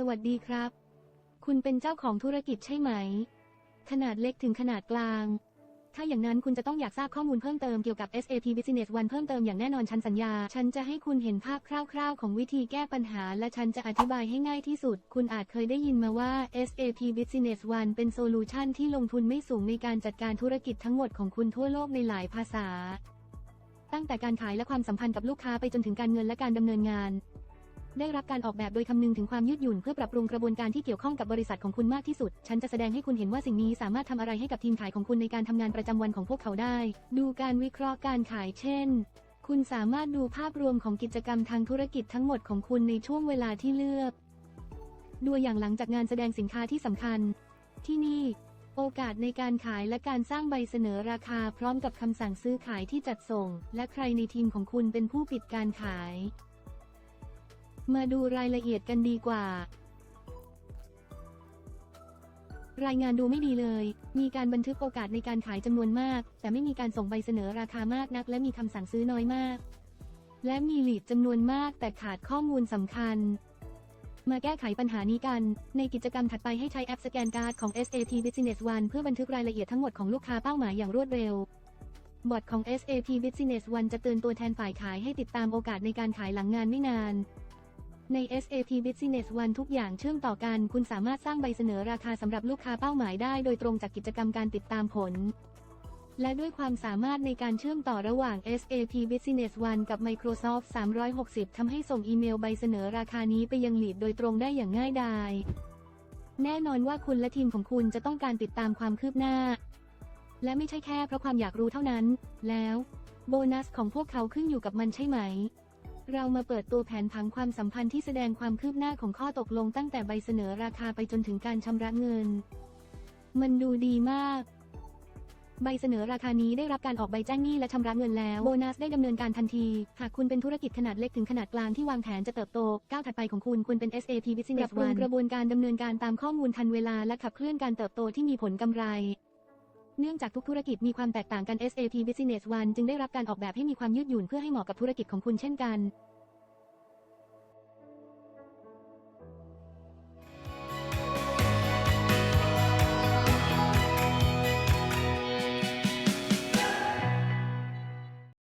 สวัสดีครับ คุณเป็นเจ้าของธุรกิจใช่ไหม ขนาดเล็กถึงขนาดกลาง ถ้าอย่างนั้นคุณจะต้องอยากทราบข้อมูลเพิ่มเติมเกี่ยวกับ SAP Business One เพิ่มเติมอย่างแน่นอนฉันสัญญา ฉันจะให้คุณเห็นภาพคร่าว ๆ ของวิธีแก้ปัญหา และฉันจะอธิบายให้ง่ายที่สุด คุณอาจเคยได้ยินมาว่า SAP Business One เป็นโซลูชันที่ลงทุนไม่สูงในการจัดการธุรกิจทั้งหมดของคุณทั่วโลกในหลายภาษา ตั้งแต่การขายและความสัมพันธ์กับลูกค้าไปจนถึงการเงินและการดำเนินงาน ได้รับการออกแบบโดยคำนึงถึงความยืดหยุ่นเพื่อปรับปรุงกระบวนการที่เกี่ยวข้องกับบริษัทของคุณมากที่สุด ฉันจะแสดงให้คุณเห็นว่าสิ่งนี้สามารถทำอะไรให้กับทีมขายของคุณในการทำงานประจำวันของพวกเขาได้ ดูการวิเคราะห์การขายเช่น คุณสามารถดูภาพรวมของกิจกรรมทางธุรกิจทั้งหมดของคุณในช่วงเวลาที่เลือกดูอย่างหลังจากงานแสดงสินค้าที่สำคัญ ที่นี่ โอกาสในการขายและการสร้างใบเสนอราคาพร้อมกับคำสั่งซื้อขายที่จัดส่ง และใครในทีมของคุณเป็นผู้ปิดการขาย มาดูรายละเอียดกันดีกว่า รายงานดูไม่ดีเลย มีการบันทึกโอกาสในการขายจำนวนมาก แต่ไม่มีการส่งใบเสนอราคามากนัก และมีคำสั่งซื้อน้อยมาก และมีหลีดจำนวนมาก แต่ขาดข้อมูลสำคัญมาแก้ไขปัญหานี้กัน ในกิจกรรมถัดไปให้ใช้แอปสแกนการ์ดของ SAP Business One เพื่อบันทึกรายละเอียดทั้งหมดของลูกค้าเป้าหมายอย่างรวดเร็ว บอทของ SAP Business One จะเตือนตัวแทนฝ่ายขายให้ติดตามโอกาสในการขายหลังงานไม่นาน ใน SAP Business One ทุกอย่างเชื่อมต่อกัน คุณสามารถสร้างใบเสนอราคาสำหรับลูกค้าเป้าหมายได้ โดยตรงจากกิจกรรมการติดตามผล และด้วยความสามารถในการเชื่อมต่อระหว่าง SAP Business One กับ Microsoft 360 ทำให้ส่งอีเมลใบเสนอราคานี้ไปยังลีดโดยตรงได้อย่างง่ายดาย แน่นอนว่าคุณและทีมของคุณจะต้องการติดตามความคืบหน้า และไม่ใช่แค่เพราะความอยากรู้เท่านั้น แล้ว โบนัสของพวกเขาขึ้นอยู่กับมันใช่ไหม เรามาเปิดตัวแผนผังความสัมพันธ์ที่แสดงความคืบหน้าของข้อตกลงตั้งแต่ใบเสนอราคาไปจนถึงการชำระเงิน มันดูดีมาก ใบเสนอราคานี้ได้รับการออกใบแจ้งหนี้และชำระเงินแล้ว โบนัสได้ดำเนินการทันที หากคุณเป็นธุรกิจขนาดเล็กถึงขนาดกลางที่วางแผนจะเติบโต ก้าวถัดไปของคุณควรเป็น SAP Business One กระบวนการดำเนินการตามข้อมูลทันเวลาและขับเคลื่อนการเติบโตที่มีผลกำไร เนื่องจากทุกธุรกิจมีความแตกต่างกัน SAP Business One จึงได้รับการออกแบบให้มีความยืดหยุ่นเพื่อให้เหมาะกับธุรกิจของคุณเช่นกัน